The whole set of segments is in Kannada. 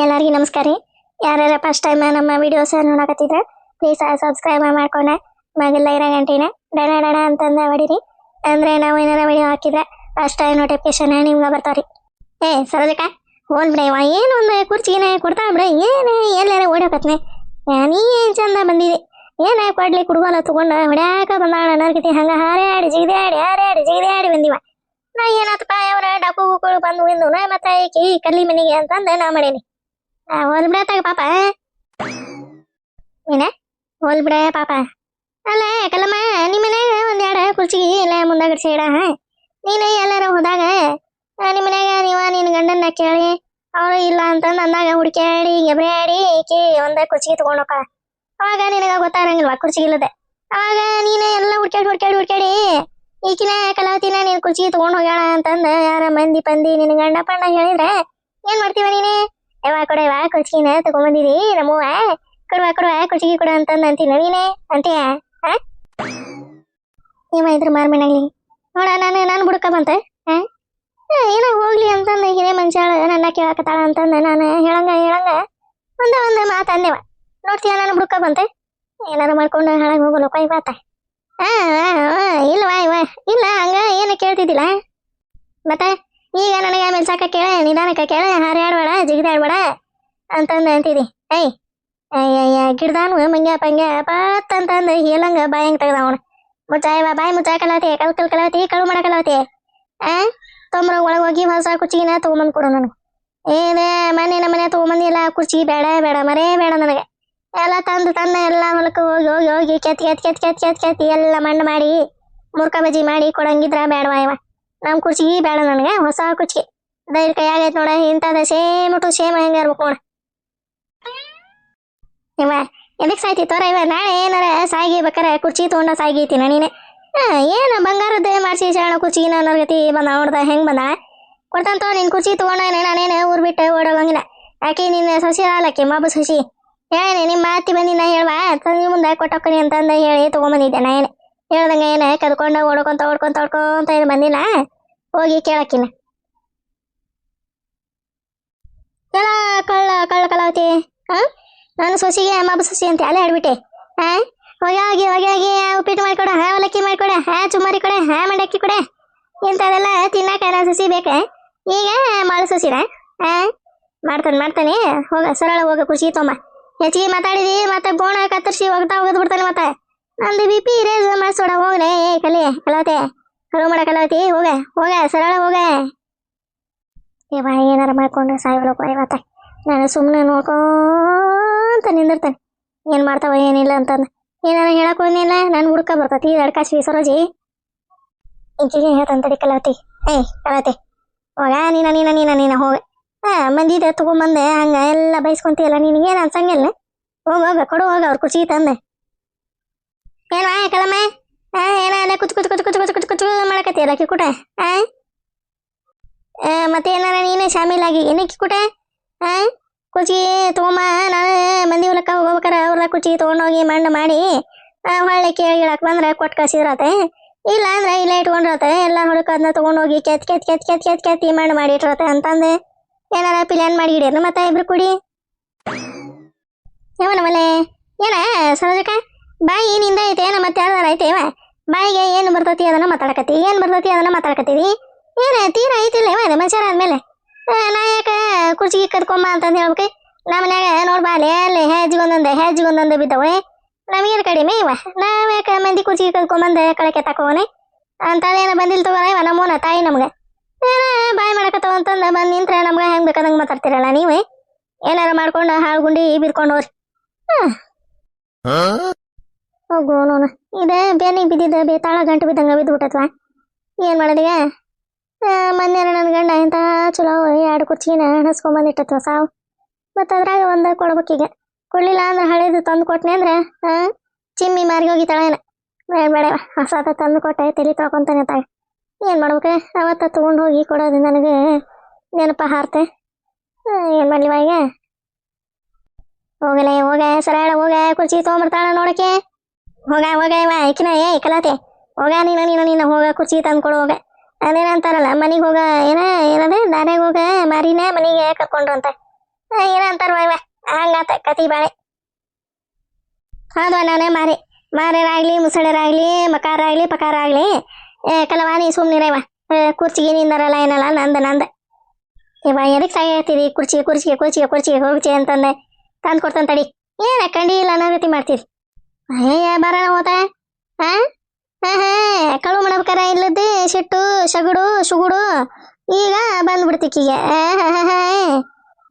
ಎಲ್ಲರಿಗೂ ನಮಸ್ಕಾರ ರೀ. ಯಾರ್ಯಾರ ಫಸ್ಟ್ ಟೈಮ್ ನಮ್ಮ ವಿಡಿಯೋಸ್ ನೋಡಕತ್ತಿದ್ರೆ ಪ್ಲೀಸ್ ಸಬ್ಸ್ಕ್ರೈಬ್ ಮಾಡ್ಕೊಂಡ ಮಗಲ್ಲ ಇರೋ ಗಂಟಿನ. ಡಣ ಡಣ ಅಂತಂದ ಹೊಡಿರಿ ಅಂದ್ರೆ ನಾವು ಏನಾರ ವಿಡಿಯೋ ಹಾಕಿದ್ರೆ ಫಸ್ಟ್ ಟೈಮ್ ನೋಟಿಫಿಕೇಶನ್ ನಿಮ್ಗೆ ಬರ್ತಾವ್ರಿ ಏ, ಸರೋಜಕ್ಕ ಹೋಲ್ ಬಿಡ ಇವ ಏನು ಒಂದು ಕುರ್ಚಿನ ಕೊಡ್ತಾ ಬಿಡ. ಏನು, ಎಲ್ಲಾರ ಓಡಕತ್ನೆ ನೀ ಏನು ಚಂದ ಬಂದಿದೆ. ಏನ ಕೊಡ್ಲಿ ಕುಡ್ಗೋಲ ತಗೊಂಡ ಹೊಡ್ಯಾಕ ಬಂದಾಳ ನರ್ಗತಿ ಹಂಗ ಹಾರ್ಯಾಡಿ ಜಿಗಿದಾಡಿ ಹಾರ್ಯಾಡಿ ಜಿಗಿದಾಡಿ ಬಂದಿವ. ನಾ ಏನಾತಪ್ಪ ಅವ್ರ ಡಾಕು ಬಂದು ಇಂದು ನಾ ಮತ್ತೆ ಕಲ್ಲಿ ಮನಿಗೆ ಅಂತಂದ ನಾ ಮಾಡೇನಿ. ಹೋಲ್ ಬಿಡತ್ತಾಗ ಪಾಪ ಏನ ಹೋಲ್ ಬಿಡ ಪಾಪ ಅಲ್ಲ ಕಲ್ಲಮ್ಮ ನಿಮ್ಮ ಮನ್ಯಾಗ ಒಂದ್ ಎರಡು ಕುರ್ಚಿ ಇಲ್ಲ ಮುಂದಾಗ ಸೈಡ ನೀನು ಎಲ್ಲಾರ ಹೋದಾಗ ಆ, ನಿಮ್ಮ ಮನ್ಯಾಗ ನೀವ ನಿನ್ನ ಗಂಡನ್ನ ಕೇಳಿ ಅವ್ರು ಇಲ್ಲ ಅಂತಂದು ಅಂದಾಗ ಹುಡುಕ್ಯಾಡಿ ಗೆಬ್ರ್ಯಾಡಿ ಈಕಿ ಒಂದ ಕುರ್ಚಿ ತಗೊಂಡ್ ಹೋಗ ಅವಾಗ ನಿನಗ ಗೊತ್ತಾಗಂಗಿಲ್ವಾ ಕುರ್ಚಿ ಇಲ್ಲದೆ ಅವಾಗ ನೀನ ಎಲ್ಲ ಹುಡ್ಕ್ಯಾಡಿ ಹುಡ್ಕ್ಯಾಡಿ ಹುಡ್ಕ್ಯಾಡಿ ಈಕಿನ ಕಲಾವತಿನ ನೀನ್ ಕುರ್ಚಿ ತಗೊಂಡ್ ಹೋಗ್ಯಾಳ ಅಂತಂದ ಯಾರ ಮಂದಿ ಪಂದಿ ನಿನ್ ಗಂಡ ಪಣ್ಣ ಹೇಳಿದ್ರೆ ಏನ್ ಮಾಡ್ತೀವ ನೀನೆ ಯವ್ವ ಕೊಡವ, ಕುರ್ಚಿನ ತಗೊಂಬಂದಿರಿ ನಮ್ಮವ್ವ. ಕೊಡುವ ಕೊಡುವ, ಕುರ್ಚಿಗೆ ಕೊಡು ಅಂತಂದ ಅಂತೀನ ನೀನೆ, ಅಂತೀಯ? ಹಾ ನೀವ ಇದ್ರ ನೋಡ, ನಾನು ನಾನು ಬುಡಕ ಬಂತೆ. ಹಾ ಏನ ಹೋಗ್ಲಿ ಅಂತಂದ ಹಿರೇ ಮನುಷ್ಯಾಳ, ನನ್ನ ಕೇಳಕತ್ತಾಳ ಅಂತಂದ ನಾನು. ಹೇಳಂಗ ಹೇಳಂಗ. ಒಂದ ಒಂದ ಮಾತು ನೋಡ್ತೀಯ, ನಾನು ಬುಡಕ ಬಂತೆ. ಏನಾರು ಮಾಡ್ಕೊಂಡು ಹಾಳಾಗಿ ಹೋಗಲಪ್ಪ ಇವತ್ತ ಹಾ ಇಲ್ವಾ ಇವ? ಇಲ್ಲ, ಹಂಗ ಏನು ಕೇಳ್ತಿದ್ದಿಲ್ಲ. ಮತ್ತೆ? ಈಗ ನನಗೆ ಆಮೇಲೆ ಸಾಕ ಕೇಳ, ನಿಧಾನಕ್ಕ ಕೇಳ ಹಾರ್ಯಾಡ್ಬೇಡ ಜಿಗಿದಾಡ್ಬೇಡ ಅಂತಂದು ಅಂತಿದಿ. ಏಯ್ ಅಯ್ಯಯ್ಯ ಗಿಡ್ದಾನು, ಮಂಗ್ಯ, ಪಂಗ್ಯ, ಪತ್ ಅಂತಂದು ಹೇಳಂಗ ಬಾಯಂಗ್ ತೆಗ್ದವನು ಮುಚ್ಚಾಯವ ಬಾಯಿ ಮುಚ್ಚಾ ಕಲಾತಿ ಕಲ್ ಕಲ್ ಕಲಾತಿ ಕಳು ಮಾಡ ಕಲಾತಿ ಆ, ತೊಂಬ್ರ ಒಳಗೆ ಹೋಗಿ ಹೊಸ ಕುರ್ಚಿಗಿನ ತೊಗೊಂಬಂದು ಕೊಡು ನನಗೆ ಏನೇ ಮನೆ ನಮ್ಮ ಮನೆ ತಗೊಂಬಂದಿಲ್ಲ ಕುರ್ಚಿ ಬೇಡ ಬೇಡ, ಮರೇ ಬೇಡ ನನಗೆ. ಎಲ್ಲ ತಂದು ತಂದ ಎಲ್ಲ ಹೊಲಕ್ಕೆ ಹೋಗಿ ಹೋಗಿ ಹೋಗಿ, ಕೆತ್ತಿ ಕೆತ್ತಿ ಕೆತ್ತಿ ಕೆತ್ತಿ ಕೆತ್ತಿ ಕೆತ್ತಿ ಎಲ್ಲ ಮಣ್ಣು ಮಾಡಿ, ಮುರ್ಕ ಬಜ್ಜಿ ಮಾಡಿ ಕೊಡಂಗಿದ್ರ ಬೇಡವಾ ಇವ. ನಮ್ಮ ಕುರ್ಚಿ ಬೇಡ ನನಗೆ, ಹೊಸ ಕುರ್ಚಿ ದೈರ್ ಆಗೈತೆ ನೋಡ ಇಂಥದ ಸೇಮ್ ಟು ಸೇಮ್ ಹೆಂಗೆ ಇರ್ಬೇಕು ನೋಡ. ಇವ ಎದಕ್ಕೆ ಸಾಯ್ತಿ ತೋರ ಇವ, ನಾಳೆ ಏನಾರ ಸಾಗಿ ಬೇಕಾರೆ ಕುರ್ಚಿ ತೊಗೊಂಡ ಸಾಗೈತಿನ ನೀನೆ? ಹಾ ಏನು ಬಂಗಾರದ ಮಾಡಿಸಿ ಶಾಣ ಕುರ್ಚಿ ನನ್ನ ಗತಿ ಬಂದ ನೋಡ್ದ ಹೆಂಗ್ ಬಂದ? ಕೊಡ್ತಾನ ನಿನ್ನ ನಿನ್ ಕುರ್ಚಿ ತಗೊಂಡ ನಾನೇನು ಊರ್ ಬಿಟ್ಟು ಓಡೋಗಂಗಿಲ್ಲ. ಆಕೆ ನಿನ್ನ ಸಸಿ ಹಾಲಕ್ಕೆ, ಮಬ್ಬ ಸಸಿ. ಹೇಳೇನೆ, ನಿಮ್ಮ ಅತ್ತಿ ಬಂದಿನ ಹೇಳುವ? ತಂದಿ ಮುಂದೆ ಕೊಟ್ಟಕ್ಕನಿ ಅಂತಂದು ಹೇಳಿ ತೊಗೊಂಬಂದಿದ್ದೆ ನಾ ಏನು. ಹೇಳ್ದಂಗ ಏನ ಕದ್ಕೊಂಡ ಓಡ್ಕೊಂತ ಓಡ್ಕೊಂತ ಓಡ್ಕೊಂತ ಏನು ಬಂದಿಲ್ಲ? ಹೋಗಿ ಕೇಳಕ್ಕಿನ ಎಲ್ಲ ಕಳ್ಳ ಕಳ್ಳ ಕಲಾವತಿ ಹಾ ನಾನು ಸೊಸಿಗೆ ಮಬ್ಬ ಸೊಸಿ ಅಂತ, ಅಲ್ಲೇ ಆಡ್ಬಿಟ್ಟೆ ಹಾ ಹೋಗಿ ಹೋಗಿ ಉಪ್ಪಿಟ್ಟು ಮಾಡಿಕೊಡ ಹಾ ಅವಲಕ್ಕಿ ಮಾಡಿಕೊಡ ಹಾ ಚುಮ್ಮರಿ ಕೊಡೆ ಹಾ ಮಂಡಕ್ಕಿ ಕೊಡೆ. ಇಂಥವೆಲ್ಲ ತಿನ್ನಕ ನಾ ಸೊಸಿ ಬೇಕ? ಈಗ ಮಾಳು ಸೊಸಿನ ಹಾ ಮಾಡ್ತಾನೆ ಮಾಡ್ತಾನೆ. ಹೋಗ, ಸರಳ ಹೋಗ, ಖುಷಿ ತೊಂಬ. ಹೆಚ್ಚಿಗೆ ಮಾತಾಡಿದಿ, ಮತ್ತೆ ಬೋಣ ಕತ್ತರಿಸಿ ಹೋಗ್ತಾ ಹೋಗದ್ ಬಿಡ್ತಾನೆ ಮತ್ತೆ. ನಂದು ಬಿ ಪಿ ರೇಸ್ ಮಾಡಿಸೋಡ ಹೋಗ್ಲೆ. ಏ ಕಲಿ, ಕಲಾವತಿ. ಕಳು ಮಾಡ, ಕಲಾವತಿ. ಹೋಗ ಹೋಗ, ಸರಳ ಹೋಗೆ. ಏ, ಬಾ, ಏನಾರ ಮಾಡ್ಕೊಂಡು ಸಾಯ್ಬೇಕು ಇವತ್ತ ನಾನು ಸುಮ್ಮನೆ ನೋಡ್ಕೊಂತ ನಿಂದಿರ್ತಾನೆ. ಏನು ಮಾಡ್ತಾವ, ಏನಿಲ್ಲ ಅಂತಂದು. ಏನಾರ ಹೇಳಕ್ ಹೋಗಿಲ್ಲ ನಾನು ಹುಡ್ಕ ಬರ್ತೈತಿ ಅಡ್ಕಾಸಿ ಸರೋಜಿ. ಇಂಚಿಗೆ ಹೇಳ್ತಂತಡಿ ಕಲಾವತಿ. ಏಯ್ ಕಲಾವತಿ. ಹೋಗ, ನೀನ ನೀನ ನೀನ ನೀನ, ಹೋಗ. ಹಾ ಮಂದಿದೆ ತಗೊಂಬಂದೆ, ಹಂಗ ಎಲ್ಲ ಬೈಸ್ಕೊಂತೀಯಲ್ಲ ನಿನಗೇನು ಅನ್ಸಂಗಿಲ್ಲ. ಹೋಗ ಹೋಗ, ಕೊಡು, ಹೋಗ, ಅವ್ರ ಖುಷಿ ತಂದೆ. ಏನ್ವಾ ಕಲಮ್ಮ ಏನ ಅಲ್ಲ ಕುಚ್ ಕುಚ್ ಕುಚ್ ಕುಚ್ ಕುಚ್ ಕುಚ್ ಕುಚ್ ಕಿಕ್ಕುಟ ಹಾ ಆ, ಮತ್ತೆ ಏನಾರ ನೀನೇ ಶಾಮೀಲಾಗಿ ಏನೇ ಕೂಟ? ಆ ಕುಚಿ ತಗೊಂಬ ನಾನು ಮಂದಿ ಹೊಲಕ್ಕ ಹೋಗ್ಬೇಕಾರ ಅವ್ರ ಕುಚಿ ತೊಗೊಂಡೋಗಿ ಮಣ್ಣು ಮಾಡಿ ಹೊಳ್ಳೆ ಕೇಳಿ ಕೇಳಿಳಕ್ ಬಂದ್ರೆ ಕೊಟ್ಟು ಕಳ್ಸಿದ್ರತೆ. ಇಲ್ಲ ಅಂದ್ರೆ ಇಲ್ಲೇ ಇಟ್ಕೊಂಡಿರತ್ತೆ ಎಲ್ಲ ಹುಡುಕ ಅದನ್ನ ತೊಗೊಂಡೋಗಿ ಕೆತ್ ಕೆತ್ ಕೆತ್ ಕೆತ್ ಕೆತ್ ಕೆತ್ತಿ ಮಣ್ಣು ಮಾಡಿ ಇಟ್ಟಿರತ್ತೆ ಅಂತಂದು. ಏನಾರ ಪ್ಲಾನ್ ಮಾಡಿ ಹಿಡಿಯೋದು ಮತ್ತೆ ಇಬ್ರು ಕುಡಿ. ಯಾವನ ಮಲೆ ಏನ ಸರೋಜಕ ಬಾಯಿ ನಿಂದ ಐತೆ ಏನ ಮತ್ತೆ ಯಾವ್ದಾರ ಐತೆ ಬಾಯಿಗೆ ಏನು ಬರ್ತತಿ ಅದನ್ನ ಮಾತಾಡಕತ್ತಿ, ಏನು ಬರ್ತತಿ ಅದನ್ನ ಮಾತಾಡಕತ್ತೀವಿ ಏನ ತೀರ ಐತಿಲ್ಲ ಇವ ಮನುಷ್ಯರ ಆದ್ಮೇಲೆ. ನಾ ಯಾಕ ಕುರ್ಚಿಗೆ ಕದ್ಕೊಂಬ ಅಂತಂದು ಹೇಳ್ಬೇಕು. ನಮ್ಮ ಮನ್ಯಾಗ ನೋಡ್ಬಾ ಅಲ್ಲಿ ಅಲ್ಲಿ ಹೆಜ್ಜಿಗೊಂದೊಂದು ಹೆಜ್ಜಿಗೊಂದೊಂದು ಬಿದ್ದವೆ. ನಮಗೇನು ಕಡಿಮೆ ಇವ? ನಾವು ಯಾಕ ಮಂದಿ ಕುರ್ಚಿಗೆ ಕದ್ಕೊಂಬಂದು ಕಳಕೆ ತಕೋನೆ ಏನೋ ಬಂದಿಲ್ಲ ತಗೋರ ಇವ ನಮ್ಮೋನ, ತಾಯಿ ನಮ್ಗೆ? ಏನ ಬಾಯಿ ಮಾಡಕತ್ತವ ಅಂತಂದ ಬಂದು ನಿಂತ್ರೆ ನಮ್ಗೆ ಹೆಂಗ್ ಬೇಕಾದಂಗೆ ಮಾತಾಡ್ತಿರಲ್ಲ ನೀವೇ? ಏನಾರ ಮಾಡ್ಕೊಂಡು ಹಾಳು ಗುಂಡಿ ಬಿದ್ಕೊಂಡು ಹೋರಿ ಹೋಗು ನೋನ ಇದೆ ಬೇನಿಗೆ ಬಿದ್ದಿದ್ದ ಬೇತಾಳ ಗಂಟು ಬಿದ್ದಂಗೆ ಬಿದ್ದು ಬಿಟ್ಟತ್ವ ಏನು ಮಾಡೋದೀಗ ಮೊನ್ನೆ ನನ್ನ ಗಂಡ ಎಂತ ಚಲೋ ಎರಡು ಕುರ್ಚಿನ ಹಣಸ್ಕೊಂಬಂದಿಟ್ಟತ್ವ ಸಾವು. ಮತ್ತು ಅದ್ರಾಗ ಒಂದು ಕೊಡ್ಬೇಕೀಗ ಕೊಡ್ಲಿಲ್ಲ ಅಂದ್ರೆ ಹಳೇದು ತಂದು ಕೊಟ್ನೆ ಅಂದ್ರೆ ಚಿಮ್ಮಿ ಮಾರಿಗೆ ಹೋಗಿತಾಳೇನ ಬೇಡ ಬೇಡ, ಹೊಸದ ತಂದು ಕೊಟ್ಟೆ, ತಲೆ ತೊಳ್ಕೊತಾನೆ ತಾಯಿ. ಏನು ಮಾಡ್ಬೇಕು? ಅವತ್ತ ತೊಗೊಂಡು ಹೋಗಿ ಕೊಡೋದು ನನಗೆ ನೆನಪ ಹಾರ್ತೆ. ಏನು ಮಾಡಲಿವ ಈಗ ಹೋಗಲೇ, ಹೋಗ ಸರಳ ಹೋಗ, ಕುರ್ಚಿ ತೊಗೊಂಬರ್ತಾಳ ನೋಡಕ್ಕೆ. ಹೋಗ ಹೋಗ ಇವ ಐಕಿನ ಏ ಕಲಾತೆ ಹೋಗ ನೀನು ನೀನು ನೀನು, ಹೋಗ, ಕುರ್ಚಿ ತಂದು ಕೊಡು ಹೋಗ ಅದೇನಂತಾರಲ್ಲ ಮನೆಗೆ ಹೋಗ, ಏನ, ಏನದ, ದಾರ್ಯಾಗ ಹೋಗ, ಮಾರಿನ ಮನೆಗೆ ಕರ್ಕೊಂಡ್ರು ಅಂತ. ಏನಂತಾರ ಇವ, ಹಂಗಾತ, ಕತಿ ಬಾಳೆ. ಹೌದು, ನಾನೇ ಮಾರಿ. ಮಾರೇರಾಗ್ಲಿ ಮುಸಳೆರಾಗ್ಲಿ ಮಕಾರಾಗ್ಲಿ, ಪಕಾರಾಗ್ಲಿ ಕಲವಾನಿ ಸುಮ್ಮನಿರವ ಕುರ್ಚಿಗೆ ನಿಂದರಲ್ಲ, ಏನಲ್ಲ, ನಂದ ನಂದ. ಇವ ಎದಕ್ಕೆ ಸಾಯ್ತೀರಿ ಕುರ್ಚಿಗೆ ಕುರ್ಚಿಗೆ ಕುರ್ಚಿಗೆ ಕುರ್ಚಿಗೆ ಹೋಗ್ಚಿ ಅಂತಂದೆ. ತಂದು ಕೊಡ್ತಾನೆ ತಡಿ. ಏನ, ಕಂಡಿ ಇಲ್ಲ ಅನ್ನೋ ರೀತಿ ಮಾಡ್ತೀರಿ. ಅಯ್ಯ ಹೋತ ಹಾ ಕಳು ಮಾಡ್ಬೇಕಾರ ಇಲ್ಲದ್ದು ಸಿಟ್ಟು ಶಗುಡು ಶುಗುಡು ಈಗ ಬಂದ್ಬಿಡ್ತಿಕ್ಕಿಗೆ.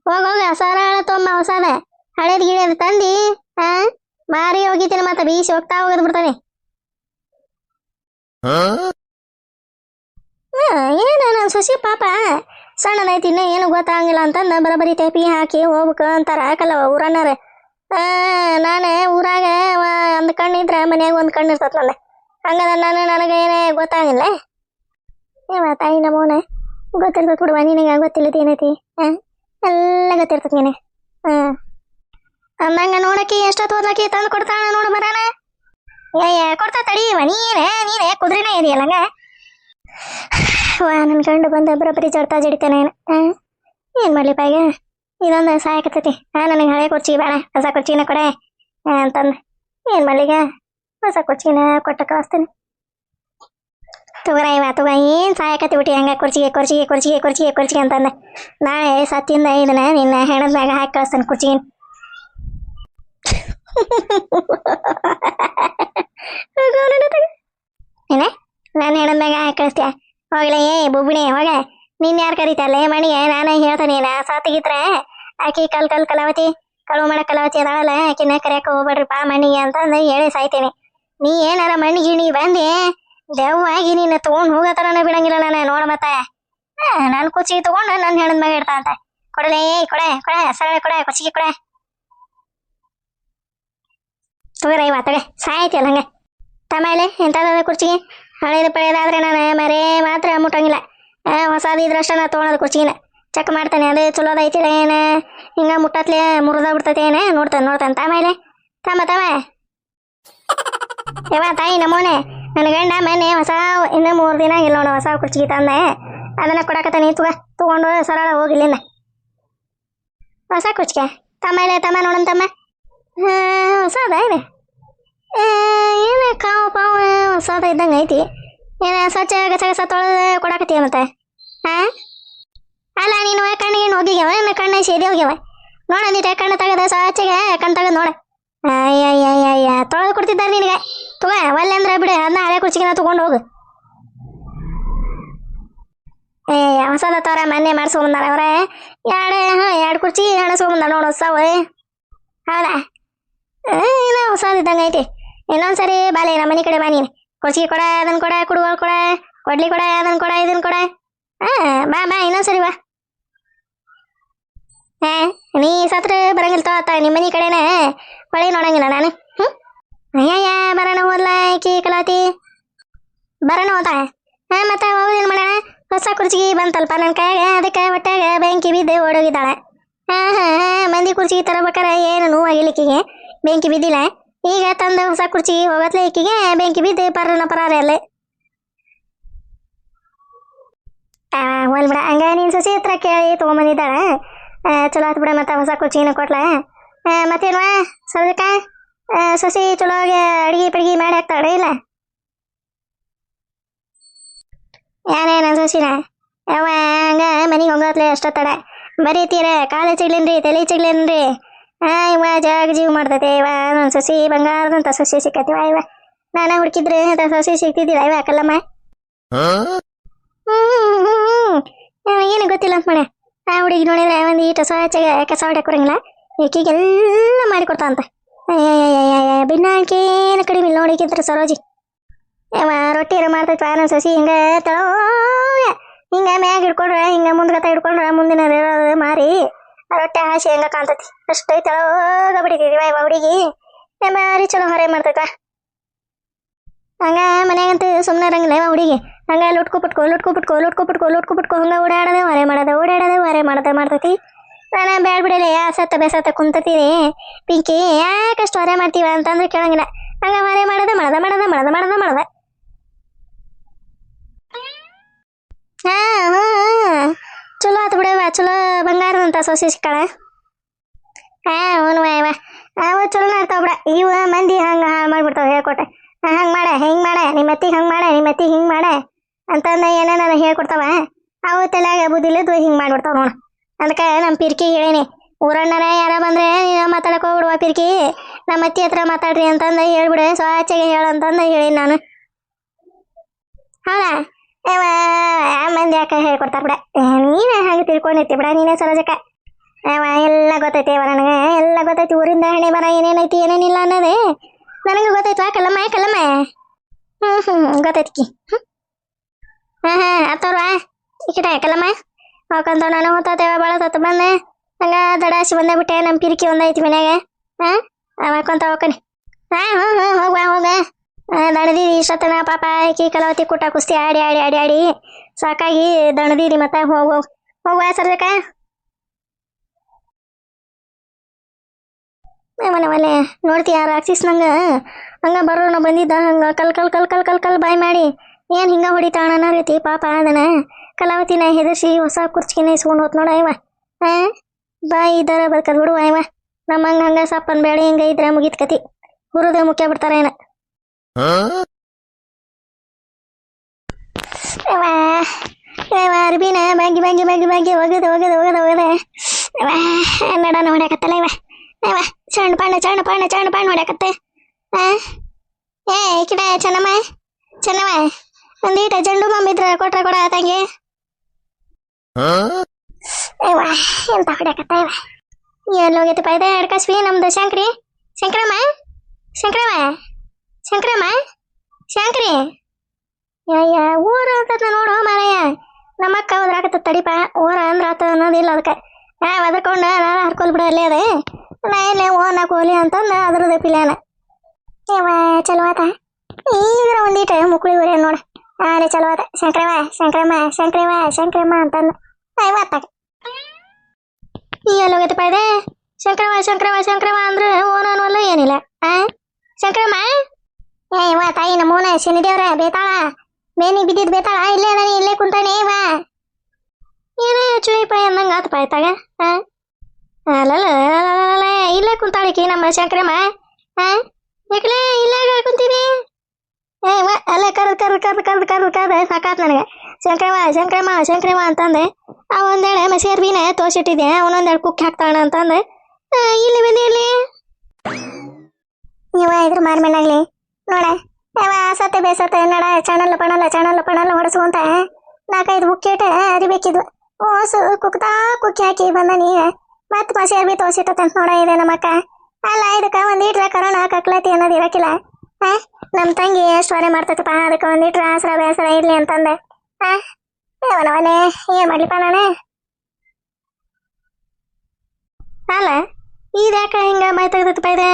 ಹೋಗ ಹೋಗ ಸರಳ ತೊಮ್ಮ ಹೊಸದ. ಹಳೇದ್ ಗಿಳಿಯದ ತಂದಿ ಹಾ ಮಾರಿ ಹೋಗಿತೀನಿ ಮತ್ತೆ ಬೀಸಿ ಹೋಗ್ತಾ ಹೋಗದ್ ಬಿಡ್ತಾನೆ. ಏನ ನನ್ನ ಸಸಿ ಪಾಪ? ಸಣ್ಣದೈತಿ ಇನ್ನ ಏನು ಗೊತ್ತಾಗಂಗಿಲ್ಲ ಅಂತಂದ ಬರಬರಿ ಟೈಪಿಗೆ ಹಾಕಿ ಹೋಗ್ಬೇಕು ಅಂತಾರ. ಕಲ್ಲ ಊರನ್ನಾರ ಆ, ನಾನೇ ಊರಾಗ ಒಂದು ಕಣ್ಣಿದ್ರೆ ಮನ್ಯಾಗ ಒಂದು ಕಣ್ಣು ಇರ್ತತ್ ನಂದ ಹಂಗದ ನಾನು ನನಗೆ ಏನೇ ಗೊತ್ತಾಗಿಲ್ಲ ಏವ ತಾಯಿ ನಮ್ಮವನ. ಗೊತ್ತಿರ್ತತ್ ಬಿಡುವ ನಿನಗೆ ಗೊತ್ತಿಲ್ಲದ ಏನೈತಿ? ಹಾಂ ಎಲ್ಲ ಗೊತ್ತಿರ್ತೈತೆ ನೀನೆ ಹಾಂ. ಅಂದಂಗ ನೋಡಕ್ಕೆ ಎಷ್ಟೊತ್ತು ಓದ್ಲಕ್ಕಿ ತಂದು ಕೊಡ್ತಾಳ ನೋಡು ಬರಾನ ಏ ಕೊಡ್ತಾ ತಡೀವ ನೀನೇ ನೀನೇ, ಕುದುರೆನೇ ಇದೆಯಲ್ಲಂಗ ವಾ ನನ್ನ ಗಂಡು ಬಂದ ಬರೋಬ್ಬರಿ ಜಡ್ತಾ ಜಡಿತಾನೆ ಏನು? ಮಾಡಲಿ ಈಗ ಇದೊಂದು ಸಹಾಯಕತ್ತೈತಿ ಹಾ ನನಗೆ ಹಳೆ ಕುರ್ಚಿ ಬೇಡ, ಹೊಸ ಕುರ್ಚಿನ ಕೊಡೆ ಅಂತಂದು. ಏನು ಮಾಡ್ಲಿಗ? ಹೊಸ ಕುರ್ಚಿನ ಕೊಟ್ಟ ಕಳಿಸ್ತೀನಿ ತಗೋರ ಇವ ತಗೋ ಏನು ಸಹಾಯಕತಿ ಬಿಟ್ಟು? ಹಂಗ ಕುರ್ಚಿಗೆ ಕುರ್ಚಿಗೆ ಕುರ್ಚಿಗೆ ಕುರ್ಚಿಗೆ ಕುರ್ಚಿ ಅಂತಂದೆ. ನಾಳೆ ಸತ್ತಿಂದ ಇದನ್ನ ನಿನ್ನ ಹೆಣದ ಮ್ಯಾಗ ಹಾಕಿ ಕಳಿಸ್ತಾನೆ ಕುರ್ಚಿಗೆ ಏನ? ನಾನು ಹೆಣದ ಮ್ಯಾಗ ಹಾಕಿ ಕಳಿಸ್ತೀಯ? ಹೋಗ್ಲೇ, ಏ, ಬುಬ್ಬಿಣಿ, ಹೋಗ. ನಿನ್ ಯಾರು ಕರೀತಲ್ಲ ಮಣಿಗೆ ನಾನೇ ಹೇಳ್ತಾನೆ ನಾ ಸಾತಿಗಿದ್ರೆ ಆಕಿ ಕಲ್ ಕಲ್ ಕಲಾವತಿ ಕಳು ಮಾಡ ಕಲಾವತಿ ಅದಾಳಲ್ಲ ಆಕಿನ ಕರೆಯಕ್ಕೆ ಹೋಗ್ಬೇಡ್ರಿಪ್ಪ ಮಣ್ಣಿಗೆ ಅಂತಂದು ಹೇಳಿ ಸಾಯ್ತೇನೆ. ನೀ ಏನಾರ ಮಣ್ಣಿ ಗಿಣಿ ಬಂದಿ ದೆವ್ವಾಗಿ ನಿನ್ನ ತಗೊಂಡ್ ಹೋಗತರನ ಬಿಡಂಗಿಲ್ಲ ನಾನು ನೋಡ ಮತ್ತೆ. ನಾನು ಕುಚಿ ತಗೊಂಡು ನನ್ನ ಹೆಣದ ಮ್ಯಾಗ ಇಡ್ತಾ ಅಂತ. ಕೊಡಲೇ ಕೊಡೆ ಕೊಡೆ ಸರಳ ಕೊಡೆ ಕುಚಿಗೆ ಕೊಡೆ. ತಗೋರ ಇವ ತಗೆ. ಸಾಯ್ತಿಯಲ್ಲ ಹಂಗೆ. ತಮೇಲೆ ಎಂಥದ ಕುರ್ಚಿಗೆ? ಹಳೇದು ಪಳೆದಾದ್ರೆ ನಾನು ಮರೇ ಮಾತ್ರ ಮುಟ್ಟಂಗಿಲ್ಲ. ಆ, ಹೊಸದು ಇದ್ರಷ್ಟ ನಾ ತೊಗೊಳೋದು ಕುರ್ಚಿಗಿನ ಚೆಕ್ ಮಾಡ್ತಾನೆ ಅದು ಚಲೋ ಐತಿಲ್ಲ ಏನ ಹಿಂಗ ಮುಟ್ಟತ್ಲೆ ಮುರಿದ ಬಿಡ್ತೈತೆ ಏನ ನೋಡ್ತಾನೆ ನೋಡ್ತಾನೆ ತಮೇಲೆ ತಮ್ಮ ತಮ್ಮ ಯವ ತಾಯಿ ನಮ್ಮೋನೆ ನನ್ನ ಗಂಡ ಮೊನ್ನೆ ಹೊಸ ಇನ್ನು ಮೂರು ದಿನ ಇಲ್ಲ ನೋಡು ಹೊಸ ಕುರ್ಚಿಗೆ ತಂದೆ ಅದನ್ನ ಕೊಡಕತ್ತಾನೆ ತುಗ ತಗೊಂಡು ಸರಳ ಹೋಗಿಲ್ಲಿಂದ ಹೊಸ ಕುರ್ಚಿಗೆ ತಮ್ಮ ತಮ್ಮ ನೋಡನ್ ತಮ್ಮ ಹಾ, ಹೊಸದ ಇದೆ ಏನ ಕಾವು ಪಾವು ಹೊಸದ ಇದ್ದಂಗೆ ಐತಿ ಏನ ಸ್ವಚ್ಛ ಗಸ ಗಸ ತೊಳೆದು ಕೊಡಕತ್ತೀಯ ಮತ್ತೆ? ಹಾ? ಅಲ್ಲ, ನೀನು ಕಣ್ಣಿಗೆ ಹೋಗಿಗ್ಯಾವ ನನ್ನ ಕಣ್ಣ ಸೇದಿ ಹೋಗ್ಯಾವ ನೋಡಂದಿಟ್ಟೆ ಕಣ್ಣು ತೆಗೆದ ಸ್ವಚ್ಛಗೆ ಕಣ್ಣು ತೆಗೆದು ನೋಡ. ಅಯ್ಯ ತೊಳೆದು ಕೊಡ್ತಿದ್ದಾರೆ ನಿನಗೆ. ತಗೋ, ಒಲ್ಲೆ ಅಂದ್ರೆ ಬಿಡು, ಅದನ್ನ ಹಳೆ ಕುರ್ಚಿಗೆ ತಗೊಂಡು ಹೋಗು. ಏ ಹೊಸದ ತೋರ ಮೊನ್ನೆ ಮಾಡಿಸ್ಕೊಂಬಂದಾರ ಅವ್ರೆ. ಎರಡು, ಹಾಂ, ಎರಡು ಕುರ್ಚಿ ಮಾಡಿಸ್ಕೊಂಬಂದ ನೋಡು ಹೊಸವು ಹೌದಾ? ಏನೋ ಹೊಸದಿದ್ದಂಗೆ ಐತಿ ಇನ್ನೊಂದ್ಸರಿ ಬಾಲೆ ನಮ್ಮ ಮನೆ ಕಡೆ ಬಾ ನೀನು. ಕುರ್ಚಿಗೆ ಕೊಡ ಅದನ್ನ ಕೊಡ ಕುಡುಗೋಳು ಕೊಡ ಕೊಡ್ಲಿ ಕೊಡ ಅದನ್ನ ಕೊಡ ಇದನ್ನ ಕೊಡ ಹಾ ಬಾ ಬಾ ಇನ್ನೊಂದ್ಸರಿ ಬಾ ಹಾ ನೀ ಸತ್ರ ಬರಂಗಿಲ್ಲ ತೋತ ನಿಮ್ಮ ಮನೆ ಕಡೆನ ಹೊಳೆ ನೋಡಂಗಿಲ್ಲ ನಾನು ಹ್ಞೂ ಅಯ್ಯಯ್ಯ ಬರೋಣ ಹೋದ್ಲ ಆಕಿ ಕಲಾತಿ ಬರೋಣ ಹೋದ ಹಾ ಮತ್ತೆ ಹೋಗೋದೇನು ಮಾಡೋಣ ಹೊಸ ಕುರ್ಚಿಗೆ ಬಂತಲ್ಪ ನನ್ನ ಕೈಯಾಗ ಅದಕ್ಕೆ ಹೊಟ್ಯಾಗ ಬೆಂಕಿ ಬಿದ್ದು ಓಡೋಗಿದ್ದಾಳೆ ಹಾ ಹಾ ಹಾ ಮಂದಿ ಕುರ್ಚಿಗೆ ತರಬೇಕಾರೆ ಏನು ನೋವಾಗಿಲಿಕ್ಕಿಗೆ ಬೆಂಕಿ ಬಿದ್ದಿಲ್ಲ ಈಗ ತಂದ ಹೊಸ ಕುರ್ಚಿ ಹೋಗತ್ಲೆ ಈಕಿಗೆ, ಬೆಂಕಿ ಬಿದ್ದು ಪರನ ಪರಾರೆ ಅಲ್ಲೇ. ಹೋಲ್ ಬಿಡ. ಹಂಗ ನೀನು ಸಸಿ ಹತ್ರ ಕೇಳಿ ತೊಗೊಂಬಂದಿದ್ದಾಳೆ. ಚಲೋ ಆತು ಬಿಡ ಮತ್ತೆ ಹೊಸ ಕುರ್ಚಿನ ಕೊಟ್ಲ. ಮತ್ತೇನ್ವಾ? ಸೌದಕ್ಕ ಸಸಿ ಚಲೋ ಅಡಿಗೆ ಪಿಡಿಗೆ ಮಾಡಿ ಹಾಕ್ತಾಳೆ ಇಲ್ಲ? ಯಾನೇನ ಸಸಿನ? ಯಾವ ಹಂಗ ಮನೆಗೆ ಹೋಗತ್ಲೆ ಅಷ್ಟೊತ್ತಡ. ಬರೀತೀರ ಕಾಲು ಚಿಗ್ಲೇನ್ರಿ, ತಲೆ ಚಿಗ್ಲೇನ್ರಿ. ಆ ಇವ ಜಾಗ ಜೀವ ಮಾಡ್ತೈತೆ ಇವ ನನ್ನ ಸಸಿ ಬಂಗಾರದಂತ ಸಸಿ ಸಿಕ್ಕತಿವ ಇವ. ನಾನ ಹುಡುಕಿದ್ರೆ ಅಂತ ಸಸಿ ಸಿಗ್ತಿದ್ದಿಲ್ಲ ಇವ ಕಲ್ಲಮ್ಮ. ಹ್ಮ್ ಏನು ಗೊತ್ತಿಲ್ಲ ಅಂತ ಮಾಡ ಆ ಹುಡುಗಿ ನೋಡಿದ್ರೆ ಒಂದು ಈಟ ಸ್ವಚ್ಛಗೆ ಕಸ ಹೊಡ್ಯಾಕ್ ಬರಂಗಿಲ್ಲ. ಈಕಿಗೆಲ್ಲ ಮಾಡಿಕೊಡ್ತಾ ಅಂತ. ಭಿನ್ನಾಕೇನು ಕಡಿಮೆ ಇಲ್ಲ ನೋಡಿಕಿಂತ್ರ ಸರೋಜಿ. ಯಾವ ರೊಟ್ಟಿ ಏರೋ ಮಾಡ್ತೈತಿ ನನ್ನ ಸಸಿ ಹಿಂಗ ತಳೋಗ ಹಿಂಗ ಮ್ಯಾಗ ಹಿಡ್ಕೊಂಡ್ರೆ ಹಿಂಗ ಮುಂದ್ಗತ ಹಿಡ್ಕೊಂಡ್ರೆ ಮುಂದಿನ ಇರೋದು ಮಾರಿ. ಹಾಸಿ ಹೆಂಗ ಕಾಣ್ತೈತಿ. ಅಷ್ಟೈ ತಳಗ ಬಿಡಿದೀವಿ ಇವ ಹುಡುಗಿ. ಮಾರಿ ಚಲೋ ಹೊರೆ ಮಾಡ್ತೈತ. ಹಂಗ ಮನೆಗಂತೂ ಸುಮ್ಮನೆ ಇರಂಗಿಲ್ಲ ಇವ ಹುಡುಗಿ. ಹಂಗ ಲುಟ್ಕೊ ಬಿಟ್ಕೊ ಲುಟ್ಕೊ ಬಿಟ್ಕೊ ಲುಟ್ಕೊ ಬಿಟ್ಕೊ ಲುಟ್ಕೊ ಬಿಟ್ಕೊ ಹಂಗ ಓಡಾಡದೆ, ಹೊರೆ ಮಾಡದೆ, ಓಡಾಡದೆ, ಹೊರೆ ಮಾಡದೆ ಮಾಡ್ತೈತಿ. ನಾನು ಬ್ಯಾಡ್ ಬಿಡಲೆ, ಯಾ ಸತ್ತ ಬೇಸತ್ತ ಕುಂತತೀನಿ. ಪಿಂಕಿ ಯಾಕಷ್ಟು ಹೊರೆ ಮಾಡ್ತೀವ ಅಂತಂದ್ರೆ ಕೇಳಂಗಿಲ್ಲ. ಹಂಗ ಹೊರೆ ಮಾಡದೆ, ಮಾಡದ ಮಾಡದ ಮಾಡದ ಮಾಡದ ಮಾಡದ. ಹಾ ಹಾ. ಚಲೋ ಆತು ಬಿಡವ ಚಲೋ ಬಂಗಾರದಂತ ಸೊಸೆ ಸಿಕ್ಕಾಳ. ಹಾ ಅವನು ವಾ ಅವ ಚಲೋ ನಡ್ತಾವ ಬಿಡ. ಇವ ಮಂದಿ ಹಂಗೆ ಹಾಳು ಮಾಡ್ಬಿಡ್ತಾವ ಹೇಳ್ಕೊಟ್ಟೆ. ಹಂಗೆ ಮಾಡ, ಹಿಂಗೆ ಮಾಡ, ನಿಮ್ಮ ಅತ್ತಿಗೆ ಹಂಗೆ ಮಾಡ, ನಿಮ್ಮ ಅತ್ತಿಗೆ ಹಿಂಗೆ ಮಾಡ ಅಂತಂದ ಏನೇನಾರ ಹೇಳ್ಕೊಡ್ತಾವ. ಅವು ತಲೆಯಾಗ ಬುದ್ದಿಲ್ಲದ್ದು ಹಿಂಗೆ ಮಾಡ್ಬಿಡ್ತಾವ ನೋಡ. ಅದಕ್ಕೆ ನಮ್ಮ ಪಿರ್ಕಿ ಹೇಳೀನಿ, ಊರಣ್ಣರ ಯಾರ ಬಂದ್ರೆ ನೀನು ಮಾತಾಡಕ್ಕೆ ಹೋಗ್ಬಿಡುವ ಪಿರ್ಕಿ. ನಮ್ಮ ಅತ್ತಿ ಹತ್ರ ಮಾತಾಡ್ರಿ ಅಂತಂದು ಹೇಳ್ಬಿಡು, ಸ್ವಚ್ಛಗೆ ಹೇಳಂತಂದ ಹೇಳಿ ನಾನು. ಹೌದಾ? ಏವ ಮಂದಿ ಯಾಕೆ ಹೇಳ್ಕೊಡ್ತಾರ ಬಿಡ ನೀನೇ ಹಾಗೆ ತಿಳ್ಕೊಂಡಿರ್ತಿ ಬಿಡ, ನೀನೇ ಸರೋಜಕ್ಕ. ಏವ ಎಲ್ಲ ಗೊತ್ತೈತಿ ಅವ ನನಗೆ, ಎಲ್ಲ ಗೊತ್ತೈತಿ, ಊರಿಂದ ಹಣೆ ಬರ ಏನೇನೈತಿ ಏನೇನಿಲ್ಲ ಅನ್ನೋದೇ. ನನಗೆ ಗೊತ್ತೈತ್ವಾ ಕಲ್ಲಮ್ಮ ಕಲ್ಲಮ್ಮ. ಹ್ಞೂ ಹ್ಞೂ ಗೊತ್ತೈತಿ ಹಾಂ ಹಾಂ ಆತವ್ರವಾ ಈ ಕಡೆ ಕಲ್ಲಮ್ಮ. ಹೋಗಂತ ನಾನು ಹೋತಾತೇವ ಭಾಳ ಹೊತ್ತು ಬಂದೆ. ಹಂಗ ದಡಾಸಿ ಬಂದೇ ಬಿಟ್ಟೆ ನಮ್ಮ ಪಿರಿಕಿ ಒಂದೈತಿ ಮನ್ಯಾಗ. ಹಾಂ ಮಾಡ್ಕೊಂತ ಹೋಗ್ಕನಿ ಹಾಂ ಹ್ಞೂ ಹ್ಞೂ ಹೋಗ್ವಾ ಹೋಗ ದಣದಿ ಇಷ್ಟತನ ಪಾಪ ಆಕಿ ಕಲಾವತಿ ಕೂಟ ಕುಸ್ತಿ ಆಡಿ ಆಡಿ ಆಡಿ ಆಡಿ. ಸಾಕಾಗಿ ದಣದಿರಿ ಮತ್ತೆ ಹೋಗ್ ಹೋಗ್. ಹೋಗುವ ಸರ್ಜಕ. ಮನೆ ನೋಡ್ತೀಯ ರಾಕ್ಷಿಸ್ ನಂಗ? ಹಂಗ ಬರೋಣ ಬಂದಿದ್ದ ಹಂಗ ಕಲ್ ಕಲ್ ಕಲ್ ಕಲ್ ಕಲ್ ಕಲ್ ಬಾಯ್ ಮಾಡಿ. ಏನ್ ಹಿಂಗ ಹೊಡಿತಾಣ ಅನ್ನೋ ರೀತಿ ಪಾಪ ಅದನ? ಕಲಾವತಿನ ಹೆದರ್ಸಿ ಹೊಸ ಕುರ್ಚಿನ ಇಸ್ಕೊಂಡು ಹೋತ್ ನೋಡ ಇವ ಹಾ ಬಾಯಿ ಇದ್ದಾರ ಬದುಕದ್ ಬಿಡುವ ನಮ್ಮ ಹಂಗ ಸಪ್ಪನ್ ಬೇಡ ಹಿಂಗ ಇದ್ರೆ ಮುಗಿತ್ ಕತಿ. ಹುರುದ ಮುಖ್ಯ ಬಿಡ್ತಾರ ಏನ? ಯವ್ವ, ಯವ್ವ, ಅರ್ಬಿನ ಬಾಗಿ ಬಾಗಿ ಬಾಗಿ ಬಾಗಿ ಒಗದ ಒಗದ ಒಗದ ಒಗದ ಯವ್ವ, ನಡ ನೋಡ್ಯಾಕತ್ತಲ್ಲ ಇವ ಯವ್ವ ಸಣ್ಣ ಪಾಣ ಸಣ್ಣ ಪಾಣ ಸಣ್ಣ ಪಾಣ ನೋಡ್ಯಾಕತ್ತೆ ಆ? ಏ ಈ ಕಡೆ ಚೆನ್ನಮ್ಮ ಚೆನ್ನಮ್ಮ ಒಂದೀಟ ಜಂಡು ಬಂಬಿದ್ರ ಕೊಟ್ರ ಕೊಡ ತಂಗಿ ಯವ್ವ ಎಂತ ಹೊಡ್ಯಾಕತ್ತ ಇವ ಎಲ್ಲಿ ಹೋಗೈತಪ್ಪ ಇದೆ ಅಡ್ಕಸ್ವಿ ನಮ್ದು ಶಂಕ್ರಿ ಶಂಕರಮ್ಮ ಶಂಕರಮ್ಮ ಶಂಕರಮ್ಮ ಶಂಕ್ರಿ ಯಯ್ಯ ಊರ ಅಂತ ನೋಡು ಮಾರಯ್ಯ ನಮ್ಮ ಅಕ್ಕ ಹೋದ್ರಾಕತ್ತ ತಡಿಪ ಊರ ಅಂದ್ರ ಆತ ಅನ್ನೋದಿಲ್ಲ ಅದಕ್ಕೆ ಹಾ ಒದರ್ಕೊಂಡ ನಾನು ಹರ್ಕೊಲ್ ಬಿಡ ಅಲ್ಲೇ ಅದೇ ನಾ ಎಲ್ಲೇ ಓನ ಕೋಲಿ ಅಂತಂದ ಅದ್ರದ ಪಿಲ್ಯಾನ ಯವ್ವ ಚಲೋ ಆತ ಈಗ್ರ ಒಂದೀಟ ಮುಕ್ಳಿ ಊರೇ ನೋಡ ಹಾ ರೀ ಚಲೋ ಆತ ಶಂಕರಮ್ಮ ಶಂಕರಮ್ಮ ಶಂಕರಮ್ಮ ಶಂಕರಮ್ಮ ಅಂತಂದ ಐವತ್ತಾಗ ಈ ಎಲ್ಲಿ ಹೋಗೈತಪ್ಪ ಇದೆ ಶಂಕರಮ್ಮ ಶಂಕರಮ್ಮ ಶಂಕರಮ್ಮ ಅಂದ್ರೆ ಓನ ಅನ್ನೋಲ್ಲ ಏನಿಲ್ಲ ಆ ಶಂಕರಮ್ಮ ಏ ಇವ ತಾಯಿ ನಮ್ಮೂನ ಶನಿದೇವ್ರ ಬೇತಾಳ? ಮೇನಿ ಬಿದ್ದಿದ್ ಬೇತಾಳ? ಇಲ್ಲೇ ನಾನು ಇಲ್ಲೇ ಕುಂತಾನೆ ಇವ ಏನೇ ಚುಯಿಪ ಅಂದಂಗ ಆತಪ್ಪ ಆಯ್ತಾಗ ಅಲ್ಲಲ್ಲ ಇಲ್ಲೇ ಕುಂತಾಳಿಕಿ ನಮ್ಮ ಶಂಕರಮ್ಮ ಹಾ ಯಾಕಲೇ ಇಲ್ಲೇ ಕುಂತೀನಿ ಏ ಇವ ಅಲ್ಲೇ ಕರ್ದ್ ಕರ್ ಕರ್ದ್ ಕರ್ದ್ ಕರ್ದ್ ಕರ್ದ್ ಸಾಕಾತ್ ನನಗೆ. ಶಂಕರಮ್ಮ ಶಂಕರಮ್ಮ ಶಂಕರಮ್ಮ ಅಂತಂದೆ ಅವ ಒಂದೆಡೆ ಮಸೀರ್ ಬೀನೆ ತೋಸಿಟ್ಟಿದ್ದೆ ಅವನೊಂದೆರಡು ಕುಕ್ಕಿ ಹಾಕ್ತಾಣ ಅಂತಂದೆ ಆ, ಇಲ್ಲಿ ಬಂದಿ ಇಲ್ಲಿ. ಇವ ಇದ್ರ ಮಾರ್ಮೇನಾಗ್ಲಿ ನೋಡ, ಯಾವ ಸತ್ತೆ ಬೇಸತ್ತೆ ನಡ ಚಾಣಲ್ಲ ಪಣಲ್ಲ ಚಾಣಲ್ಲ ಪಣಲ್ಲ ಹೊಡೆಸುವಂತ ನಾಲ್ಕೈದು ಬುಕ್ಕಿಟ ಅರಿಬೇಕಿದ್ವು ಓಸು, ಕುಕ್ತಾ, ಕುಕ್ಕಿ ಹಾಕಿ ಬಂದ ನೀ. ಮತ್ ಮಸಿ ಅರ್ಬಿ ತೋಸಿಟ್ಟಂತ ನೋಡ ಇದೆ ನಮ್ಮಕ್ಕ. ಅಲ್ಲ, ಇದಕ್ಕ ಒಂದಿಟ್ರ ಕರೋಣ ಕಕ್ಲತಿ ಅನ್ನೋದು ಇರಕಿಲ್ಲ. ಹಾ, ನಮ್ ತಂಗಿ ಎಷ್ಟು ಹೊರೆ ಮಾಡ್ತೈತಪ್ಪ, ಅದಕ್ಕೆ ಒಂದಿಟ್ರ ಆಸರ, ಬೇಸರ ಇರ್ಲಿ ಅಂತಂದೆ. ಹಾ ಅವನವನೇ ಏನ್ ಮಾಡ್ಲಿಪ್ಪ ನಾನೇ? ಅಲ್ಲ, ಇದ್ಯಾಕ ಹಿಂಗ ಮೈ ತೆಗ್ದತ್ತಪ್ಪ ಇದೆ?